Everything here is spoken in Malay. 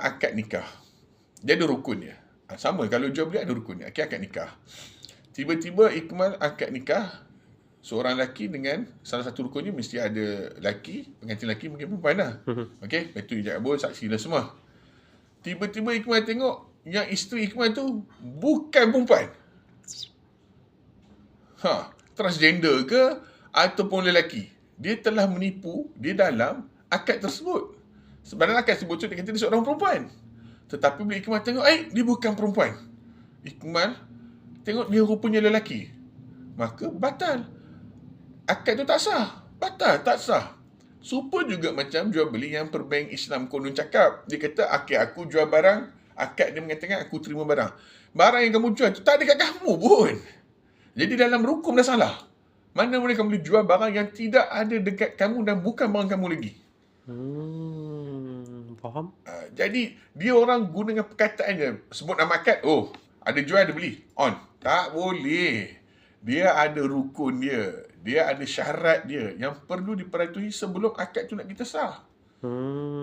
akad nikah. Dia ada rukun dia. Ha, sama kalau jual beli ada rukun dia. Okay, akad nikah. Tiba-tiba ikmal akad nikah seorang lelaki dengan salah satu rukunnya mesti ada lelaki, pengantin lelaki mungkin perempuan lah. Okey, lepas tu ijab kabul, saksi dan semua. Tiba-tiba Ikmal tengok yang isteri Ikmal tu bukan perempuan. Ha, transgender ke ataupun lelaki. Dia telah menipu di dalam akad tersebut. Sebenarnya akad tersebut tu dia kata dia seorang perempuan. Tetapi bila Ikmal tengok, eh, dia bukan perempuan. Ikmal tengok dia rupanya lelaki. Maka batal. Akad tu tak sah. Batal, tak sah. Super juga macam jual beli yang perbank Islam konon cakap. Dia kata, akad aku jual barang, akad dia mengatakan aku terima barang. Barang yang kamu jual tu tak ada kat kamu pun. Jadi dalam hukum dah salah. Mana boleh kamu boleh jual barang yang tidak ada dekat kamu dan bukan barang kamu lagi. Hmm, faham? Uh, jadi dia orang guna dengan perkataan je. Sebut nama akad, oh ada jual ada beli. On. Tak boleh. Dia ada rukun dia. Dia ada syarat dia yang perlu diperhatikan sebelum akad tu nak kita sah. Hmm?